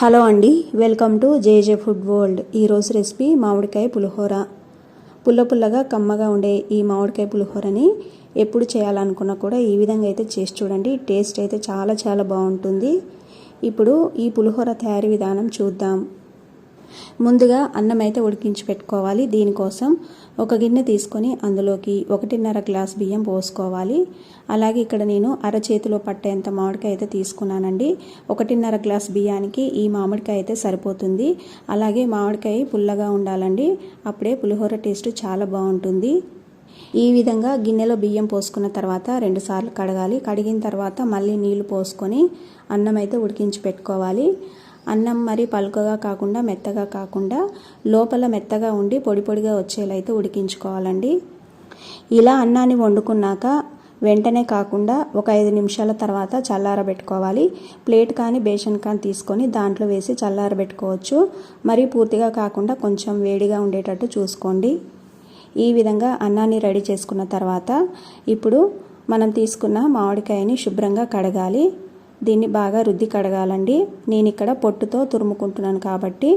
Hello అండి welcome to JJ food world. ఈరోజు recipe మామిడికాయ పులిహోర. పుల్ల పుల్లగా కమ్మగా ఉండే ఈ మామిడికాయ పులిహోరని ఎప్పుడు చేయాలనుకున్నా కూడా ఈ విధంగా అయితే చేసి చూడండి. టేస్ట్ అయితే చాలా చాలా బాగుంటుంది. ఇప్పుడు ఈ పులిహోర తయారీ విధానం చూద్దాం. ముందుగా అన్నం అయితే ఉడికించి పెట్టుకోవాలి. దీనికోసం ఒక గిన్నె తీసుకొని అందులోకి ఒకటిన్నర గ్లాస్ బియ్యం పోసుకోవాలి. అలాగే ఇక్కడ నేను అరచేతిలో పట్టేంత మామిడికాయ అయితే తీసుకున్నానండి. ఒకటిన్నర గ్లాస్ బియ్యానికి ఈ మామిడికాయ అయితే సరిపోతుంది. అలాగే మామిడికాయ పుల్లగా ఉండాలండి. అప్పుడే పులిహోర టేస్ట్ చాలా బాగుంటుంది. ఈ విధంగా గిన్నెలో బియ్యం పోసుకున్న తర్వాత రెండుసార్లు కడగాలి. కడిగిన తర్వాత మళ్ళీ నీళ్ళు పోసుకొని అన్నం అయితే ఉడికించి పెట్టుకోవాలి. అన్నం మరి పలుకగా కాకుండా మెత్తగా కాకుండా లోపల మెత్తగా ఉండి పొడి పొడిగా వచ్చేలా అయితే ఉడికించుకోవాలండి. ఇలా అన్నాన్ని వండుకున్నాక వెంటనే కాకుండా ఒక ఐదు నిమిషాల తర్వాత చల్లారబెట్టుకోవాలి. ప్లేట్ కానీ బేషన్ కానీ తీసుకొని దాంట్లో వేసి చల్లారబెట్టుకోవచ్చు. మరి పూర్తిగా కాకుండా కొంచెం వేడిగా ఉండేటట్టు చూసుకోండి. ఈ విధంగా అన్నాన్ని రెడీ చేసుకున్న తర్వాత ఇప్పుడు మనం తీసుకున్న మామిడికాయని శుభ్రంగా కడగాలి. దీన్ని బాగా రుద్ది కడగాలండి. నేను ఇక్కడ పొట్టుతో తురుముకుంటున్నాను కాబట్టి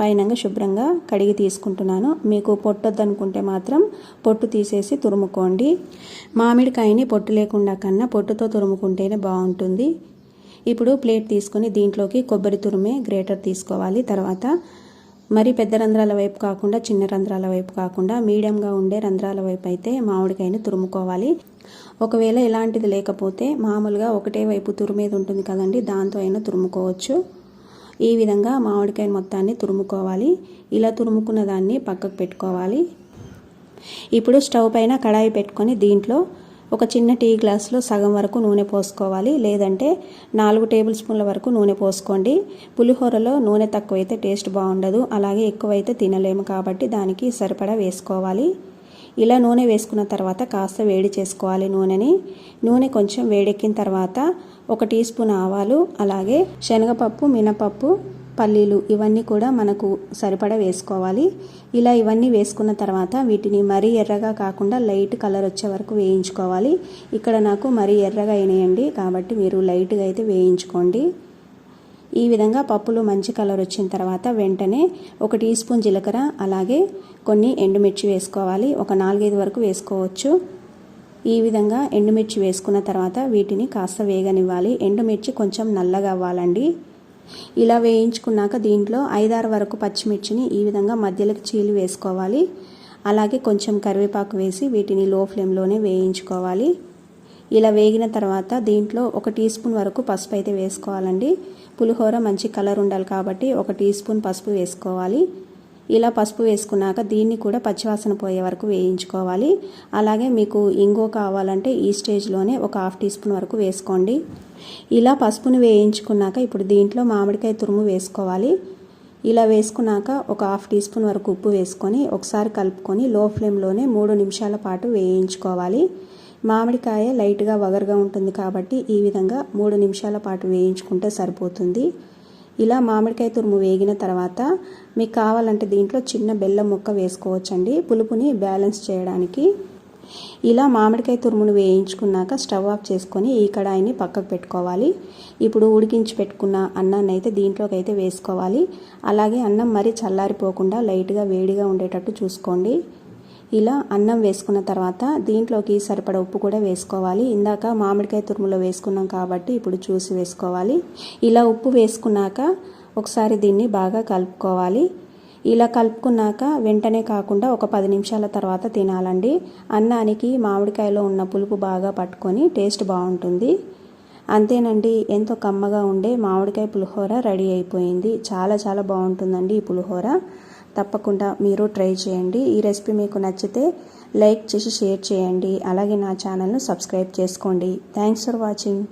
పైనంగా శుభ్రంగా కడిగి తీసుకుంటున్నాను. మీకు పొట్టొద్దనుకుంటే మాత్రం పొట్టు తీసేసి తురుముకోండి. మామిడికాయని పొట్టు లేకుండా కన్నా పొట్టుతో తురుముకుంటేనే బాగుంటుంది. ఇప్పుడు ప్లేట్ తీసుకుని దీంట్లోకి కొబ్బరి తురుమే గ్రేటర్ తీసుకోవాలి. తర్వాత మరి పెద్ద రంధ్రాల వైపు కాకుండా చిన్న రంధ్రాల వైపు కాకుండా మీడియంగా ఉండే రంధ్రాల వైపు అయితే మామిడికాయని తురుముకోవాలి. ఒకవేళ ఇలాంటిది లేకపోతే మామూలుగా ఒకటే వైపు తురుమేది ఉంటుంది కదండి దాంతో అయినా తురుముకోవచ్చు. ఈ విధంగా మామిడికాయ మొత్తాన్ని తురుముకోవాలి. ఇలా తురుముకున్న దాన్ని పక్కకు పెట్టుకోవాలి. ఇప్పుడు స్టవ్ పైన కడాయి పెట్టుకొని దీంట్లో ఒక చిన్న టీ గ్లాస్లో సగం వరకు నూనె పోసుకోవాలి. లేదంటే నాలుగు టేబుల్ స్పూన్ల వరకు నూనె పోసుకోండి. పులిహోరలో నూనె తక్కువైతే టేస్ట్ బాగుండదు. అలాగే ఎక్కువైతే తినలేము కాబట్టి దానికి సరిపడా వేసుకోవాలి. ఇలా నూనె వేసుకున్న తర్వాత కాస్త వేడి చేసుకోవాలి నూనెని. నూనె కొంచెం వేడెక్కిన తర్వాత ఒక టీ స్పూన్ ఆవాలు అలాగే శనగపప్పు మినపప్పు పల్లీలు ఇవన్నీ కూడా మనకు సరిపడా వేసుకోవాలి. ఇలా ఇవన్నీ వేసుకున్న తర్వాత వీటిని మరీ ఎర్రగా కాకుండా లైట్ కలర్ వచ్చే వరకు వేయించుకోవాలి. ఇక్కడ నాకు మరీ ఎర్రగా అయినాయండి కాబట్టి మీరు లైట్గా అయితే వేయించుకోండి. ఈ విధంగా పప్పులు మంచి కలర్ వచ్చిన తర్వాత వెంటనే ఒక టీ స్పూన్ జీలకర్ర అలాగే కొన్ని ఎండుమిర్చి వేసుకోవాలి. ఒక నాలుగైదు వరకు వేసుకోవచ్చు. ఈ విధంగా ఎండుమిర్చి వేసుకున్న తర్వాత వీటిని కాస్త వేగనివ్వాలి. ఎండుమిర్చి కొంచెం నల్లగా అవ్వాలండి. ఇలా వేయించుకున్నాక దీంట్లో ఐదారు వరకు పచ్చిమిర్చిని ఈ విధంగా మధ్యలోకి చీలి వేసుకోవాలి. అలాగే కొంచెం కరివేపాకు వేసి వీటిని లో ఫ్లేమ్లోనే వేయించుకోవాలి. ఇలా వేగిన తర్వాత దీంట్లో ఒక టీ స్పూన్ వరకు పసుపు అయితే వేసుకోవాలండి. పులిహోర మంచి కలర్ ఉండాలి కాబట్టి ఒక టీ స్పూన్ పసుపు వేసుకోవాలి. ఇలా పసుపు వేసుకున్నాక దీన్ని కూడా పచ్చివాసన పోయే వరకు వేయించుకోవాలి. అలాగే మీకు ఇంగో కావాలంటే ఈ స్టేజ్లోనే ఒక హాఫ్ టీ స్పూన్ వరకు వేసుకోండి. ఇలా పసుపును వేయించుకున్నాక ఇప్పుడు దీంట్లో మామిడికాయ తురుము వేసుకోవాలి. ఇలా వేసుకున్నాక ఒక హాఫ్ టీ స్పూన్ వరకు ఉప్పు వేసుకొని ఒకసారి కలుపుకొని లో ఫ్లేమ్లోనే మూడు నిమిషాల పాటు వేయించుకోవాలి. మామిడికాయ లైట్గా వగరుగా ఉంటుంది కాబట్టి ఈ విధంగా మూడు నిమిషాల పాటు వేయించుకుంటే సరిపోతుంది. ఇలా మామిడికాయ తురుము వేగిన తర్వాత మీకు కావాలంటే దీంట్లో చిన్న బెల్లం ముక్క వేసుకోవచ్చండి. పులుపుని బ్యాలెన్స్ చేయడానికి ఇలా మామిడికాయ తురుమును వేయించుకున్నాక స్టవ్ ఆఫ్ చేసుకొని ఈ కడాయిని పక్కకు పెట్టుకోవాలి. ఇప్పుడు ఉడికించి పెట్టుకున్న అన్నాన్ని అయితే దీంట్లోకి అయితే వేసుకోవాలి. అలాగే అన్నం మరీ చల్లారిపోకుండా లైట్గా వేడిగా ఉండేటట్టు చూసుకోండి. ఇలా అన్నం వేసుకున్న తర్వాత దీంట్లోకి సరిపడ ఉప్పు కూడా వేసుకోవాలి. ఇందాక మామిడికాయ తురుములో వేసుకున్నాం కాబట్టి ఇప్పుడు చూసి వేసుకోవాలి. ఇలా ఉప్పు వేసుకున్నాక ఒకసారి దీన్ని బాగా కలుపుకోవాలి. ఇలా కలుపుకున్నాక వెంటనే కాకుండా ఒక పది నిమిషాల తర్వాత తినాలండి. అన్నానికి మామిడికాయలో ఉన్న పులుపు బాగా పట్టుకొని టేస్ట్ బాగుంటుంది. అంతేనండి ఎంతో కమ్మగా ఉండే మామిడికాయ పులిహోర రెడీ అయిపోయింది. చాలా చాలా బాగుంటుందండి ఈ పులిహోర. తప్పకుండా మీరు ట్రై చేయండి. ఈ రెసిపీ మీకు నచ్చితే లైక్ చేసి షేర్ చేయండి. అలాగే నా ఛానల్ను సబ్స్క్రైబ్ చేసుకోండి. Thanks for watching.